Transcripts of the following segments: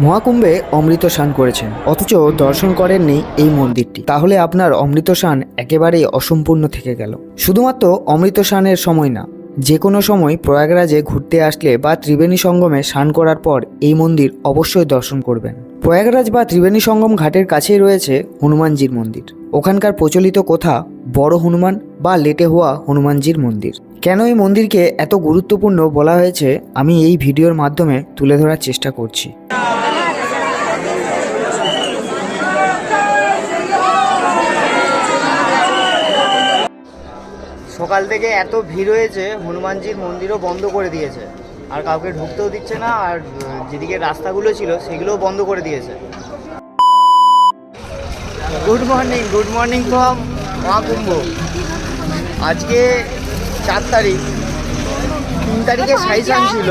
মহাকুম্ভে অমৃত স্নান করেছেন। অথচ দর্শন করেননি এই মন্দিরটি। তাহলে আপনার অমৃত স্নান একেবারেই অসম্পূর্ণ থেকে গেল। শুধুমাত্র অমৃত স্নানের সময় না যে কোনো সময় প্রয়াগরাজে ঘুরতে আসলে বা ত্রিবেণী সঙ্গমে স্নান করার পর এই মন্দির অবশ্যই দর্শন করবেন। প্রয়াগরাজ বা ত্রিবেণী সঙ্গম ঘাটের কাছেই রয়েছে হনুমানজির মন্দির। ওখানকার প্রচলিত কথা, বড় হনুমান বা লেটে হওয়া হনুমানজির মন্দির। কেন এই মন্দিরকে এত গুরুত্বপূর্ণ বলা হয়েছে, আমি এই ভিডিওর মাধ্যমে তুলে ধরার চেষ্টা করছি। সকাল থেকে এত ভিড় হয়েছে হনুমানজির মন্দিরও বন্ধ করে দিয়েছে। আর কাউকে ঢুকতেও দিচ্ছে না আর যেদিকে রাস্তাগুলো ছিল সেগুলোও বন্ধ করে দিয়েছে। Good morning good morning from Mahakumbh. আজকে চার তারিখ। তিন তারিখে সাইসান ছিল।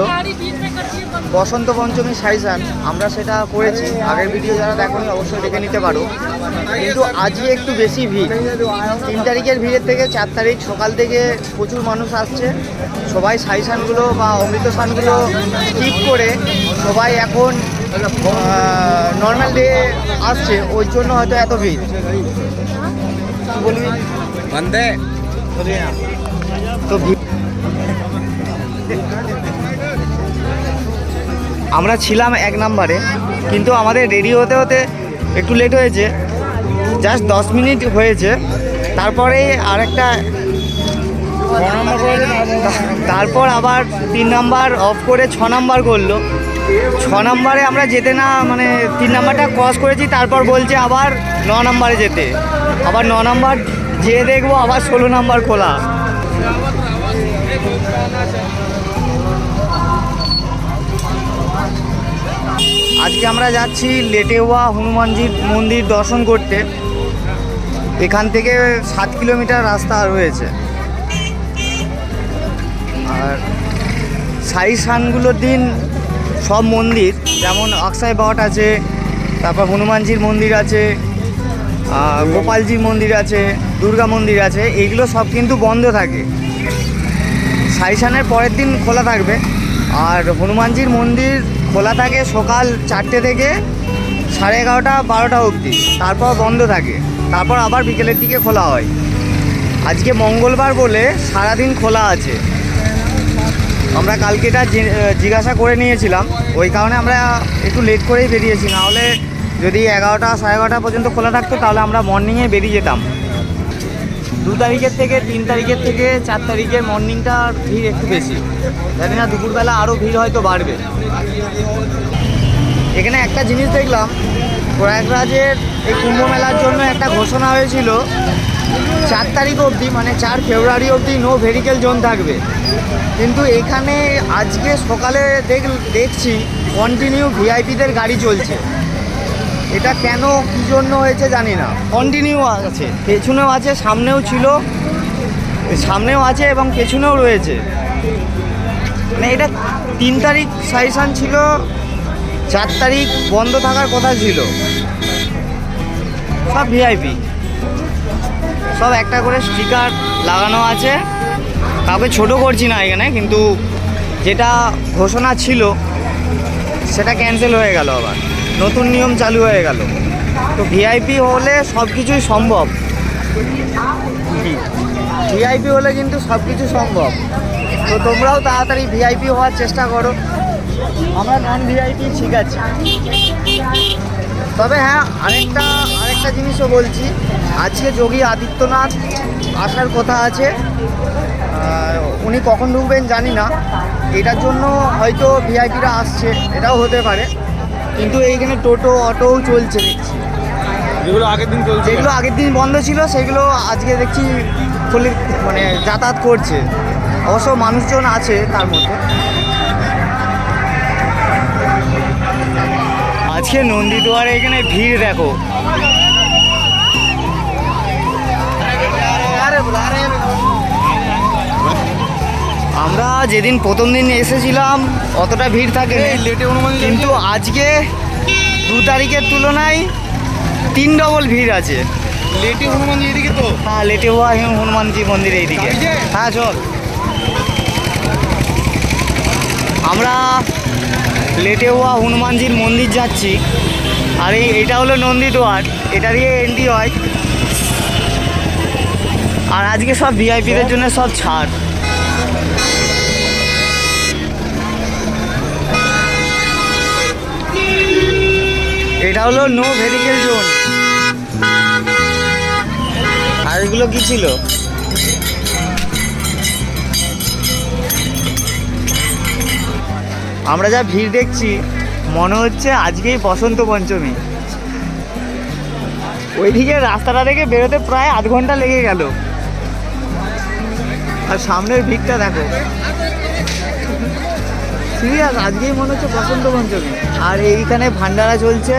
বসন্ত পঞ্চমী সাইসান আমরা সেটা করেছি। আগের ভিডিও যারা দেখোনি অবশ্যই দেখে নিতে পারো। কিন্তু আজই একটু বেশি ভিড়। তিন তারিখের ভিড়ের থেকে চার তারিখ সকাল থেকে প্রচুর মানুষ আসছে। সবাই সাইসানগুলো বা অমৃত স্নানগুলো স্কিপ করে সবাই এখন নর্মাল ডে আসছে। ওই জন্য হয়তো এত ভিড়। বলবি? তো ভি- আমরা ছিলাম এক নাম্বারে, কিন্তু আমাদের রেডি হতে হতে একটু লেট হয়েছে। জাস্ট দশ মিনিট হয়েছে। তারপরে আরেকটা তারপর আবার তিন নাম্বার অফ করে ছ নাম্বার করল। ছ নাম্বারে আমরা যেতে না মানে তিন নাম্বারটা ক্রস করেছি, তারপর বলছে আবার ন নাম্বারে যেতে। আবার ন নাম্বার যেয়ে দেখব, আবার ষোলো নাম্বার খোলা। আজকে আমরা যাচ্ছি লেটেওয়া হনুমানজির মন্দির দর্শন করতে। এখান থেকে সাত কিলোমিটার রাস্তা রয়েছে। আর সাই সানগুলোর দিন সব মন্দির, যেমন অক্সাই বট আছে, তারপর হনুমানজির মন্দির আছে গোপালজির মন্দির আছে, দুর্গা মন্দির আছে, এইগুলো সব কিন্তু বন্ধ থাকে। সাইসানের পরের দিন খোলা থাকবে। আর হনুমানজির মন্দির খোলা থাকে সকাল চারটে থেকে সাড়ে এগারোটা, বারোটা অবধি। তারপর বন্ধ থাকে। তারপর আবার বিকেলের দিকে খোলা হয়। আজকে মঙ্গলবার বলে সারাদিন খোলা আছে। আমরা কালকেটা জে- জিজ্ঞাসা করে নিয়েছিলাম। ওই কারণে আমরা একটু লেট করেই বেরিয়েছি। নাহলে যদি এগারোটা, সাড়ে এগারোটা পর্যন্ত খোলা থাকতো, তাহলে আমরা মর্নিংয়ে বেরিয়ে যেতাম। দু তারিখের থেকে, তিন তারিখের থেকে, চার তারিখের মর্নিংটা ভিড় একটু বেশি। জানি না, দুপুরবেলা আরও ভিড় হয়তো বাড়বে। এখানে একটা জিনিস দেখলাম, প্রয়াগরাজের এই কুম্ভ মেলার জন্য একটা ঘোষণা হয়েছিল, চার তারিখ অবধি মানে চার ফেব্রুয়ারি অবধি নো ভেহিকেল জোন থাকবে। কিন্তু এখানে আজকে সকালে দেখ, দেখছি কন্টিনিউ ভিআইপিদের গাড়ি চলছে। এটা কেন, কী জন্য হয়েছে জানি না। কন্টিনিউ আছে, পেছনেও আছে, সামনেও ছিল। সামনেও আছে এবং পেছনেও রয়েছে। মানে এটা তিন তারিখ সাইসান ছিল, চার তারিখ বন্ধ থাকার কথা ছিল। সব ভিআইপি সব একটা করে স্টিকার লাগানো আছে। কাউকে ছোট করছি না এখানে, কিন্তু যেটা ঘোষণা ছিল, সেটা ক্যান্সেল হয়ে গেল আবার। নতুন নিয়ম চালু হয়ে গেল। তো ভিআইপি হলে সব কিছুই সম্ভব ভিআইপি হলে কিন্তু সব কিছু সম্ভব। তো তোমরাও তাড়াতাড়ি ভিআইপি হওয়ার চেষ্টা করো। আমরা নন ভিআইপি ঠিক আছে। তবে হ্যাঁ আরেকটা আরেকটা জিনিসও বলছি। আজকে যোগী আদিত্যনাথ আসার কথা আছে। উনি কখন ঢুকবেন জানি না। এটার জন্য হয়তো ভিআইপিরা আসছে। এটাও হতে পারে। কিন্তু এইখানে টোটো অটোও চলছে দেখছি। যেগুলো আগের দিন চলছে যেগুলো আগের দিন বন্ধ ছিল সেগুলো আজকে দেখছি খুলে মানে যাতায়াত করছে। অবশ্য মানুষজন আছে তার মধ্যে। আজকে নন্দীদুয়ারে এখানে ভিড় দেখো আমরা যেদিন প্রথম দিন এসেছিলাম অতটা ভিড় থাকে কিন্তু আজকে দু তারিখের তুলনায় তিন ডবল ভিড় আছে। লেটে হনুমান এদিকে তো? হ্যাঁ লেটে হওয়া হনুমানজি মন্দির এইদিকে। হ্যাঁ চল। আমরা লেটেওয়া হনুমানজির মন্দির যাচ্ছি। আর এই এটা হলো নন্দীদুয়ার এটা দিয়ে এন্ট্রি হয়। আর আজকে সব ভিআইপিদের জন্য সব ছাড়। এটা হলো নো ভেহিকেল জোন আর এগুলো কি ছিল? আমরা যা ভিড় দেখছি, মনে হচ্ছে আজকেই বসন্ত পঞ্চমী। ওইদিকে রাস্তাটা থেকে বেরোতে প্রায় আধ ঘণ্টা লেগে গেল। আর সামনের ভিড়টা দেখো। সিরিয়াস আজকেই মনে হচ্ছে বসন্ত পঞ্চমী। আর এইখানে ভান্ডারা চলছে।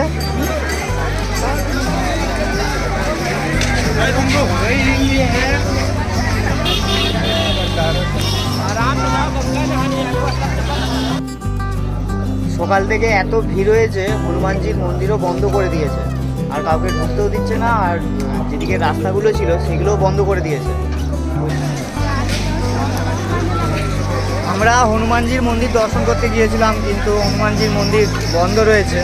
সকাল থেকে এত ভিড় হয়েছে, হনুমানজির মন্দিরও বন্ধ করে দিয়েছে। আর কাউকে ঢুকতেও দিচ্ছে না, আর যেদিকে রাস্তাগুলো ছিল, সেগুলোও বন্ধ করে দিয়েছে। আমরা হনুমানজির মন্দির দর্শন করতে গিয়েছিলাম কিন্তু হনুমানজির মন্দির বন্ধ রয়েছে।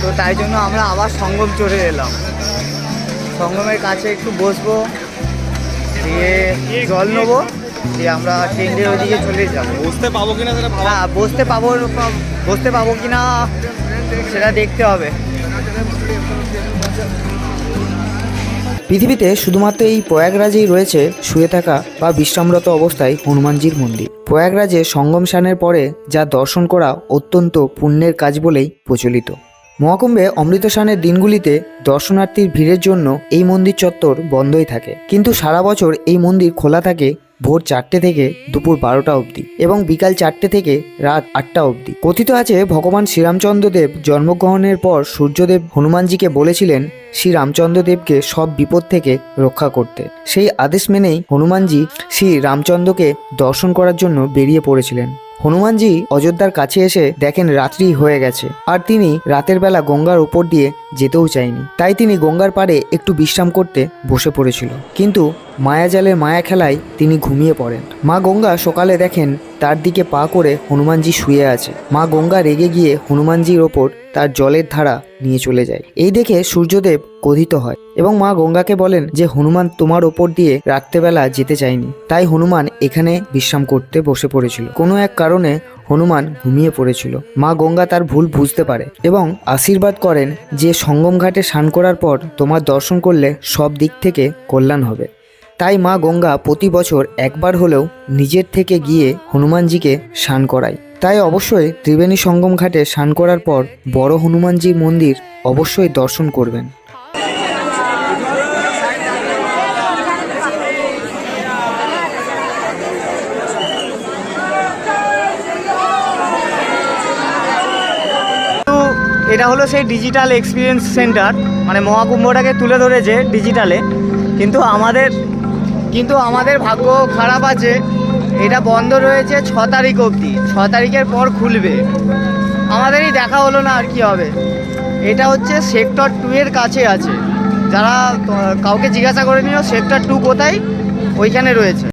তো তাই জন্য আমরা আবার সঙ্গম চলে এলাম। সঙ্গমের কাছে একটু বসবো দিয়ে জল নেব দিয়ে আমরা ট্রেনের ওদিকে চলে যাব। বসতে পাবো কিনা সেটা হ্যাঁ বসতে পাবো বসতে পাবো কি না সেটা দেখতে হবে। পৃথিবীতে শুধুমাত্র এই প্রয়াগরাজেই রয়েছে শুয়ে থাকা বা বিশ্রামরত অবস্থায় হনুমানজির মন্দির। প্রয়াগরাজে সঙ্গম স্নানের পরে যা দর্শন করা অত্যন্ত পুণ্যের কাজ বলেই প্রচলিত। মহাকুম্ভে অমৃত স্নানের দিনগুলিতে দর্শনার্থীর ভিড়ের জন্য এই মন্দির চত্বর বন্ধই থাকে। কিন্তু সারা বছর এই মন্দির খোলা থাকে ভোর চারটে থেকে দুপুর বারোটা অবধি এবং বিকাল চারটে থেকে রাত আটটা অবধি। কথিত আছে, ভগবান শ্রীরামচন্দ্রদেব জন্মগ্রহণের পর সূর্যদেব হনুমানজিকে বলেছিলেন শ্রী রামচন্দ্রদেবকে সব বিপদ থেকে রক্ষা করতে। সেই আদেশ মেনেই হনুমানজি শ্রী রামচন্দ্রকে দর্শন করার জন্য বেরিয়ে পড়েছিলেন। হনুমানজি অযোধ্যার কাছে এসে দেখেন রাত্রি হয়ে গেছে। আর তিনি রাতের বেলা গঙ্গার উপর দিয়ে যেতেও চায়নি। তাই তিনি গঙ্গার পাড়ে একটু বিশ্রাম করতে বসে পড়েছিল। কিন্তু মায়াজালের মায়া খেলায় তিনি ঘুমিয়ে পড়েন। মা গঙ্গা সকালে দেখেন তার দিকে পা করে হনুমানজি শুয়ে আছে। মা গঙ্গা রেগে গিয়ে হনুমানজির ওপর তার জলের ধারা নিয়ে চলে যায়। এই দেখে সূর্যদেব ক্রোধিত হয় এবং মা গঙ্গাকে বলেন যে, হনুমান তোমার ওপর দিয়ে রাত্রেবেলা যেতে চায়নি। তাই হনুমান এখানে বিশ্রাম করতে বসে পড়েছিল। কোনো এক কারণে হনুমান ঘুমিয়ে পড়েছিল। মা গঙ্গা তার ভুল বুঝতে পারে এবং আশীর্বাদ করেন যে সঙ্গম ঘাটে স্নান করার পর তোমার দর্শন করলে সব দিক থেকে কল্যাণ হবে। তাই মা গঙ্গা প্রতি বছর একবার হলেও নিজের থেকে গিয়ে হনুমানজিকে স্নান করায়। তাই অবশ্যই ত্রিবেণী সঙ্গম ঘাটে স্নান করার পর বড় হনুমানজির মন্দির অবশ্যই দর্শন করবেন তো এটা হলো সেই ডিজিটাল এক্সপিরিয়েন্স সেন্টার মানে মহাকুম্ভটাকে তুলে ধরেছে ডিজিটালে কিন্তু আমাদের কিন্তু আমাদের ভাগ্য খারাপ আছে, এটা বন্ধ রয়েছে ছ তারিখ অবধি। ছ তারিখের পর খুলবে। আমাদেরই দেখা হলো না আর কি হবে। এটা হচ্ছে সেক্টর টু এর কাছে আছে। যারা কাউকে জিজ্ঞাসা করে নিও সেক্টর টু কোথায়? ওইখানে রয়েছে।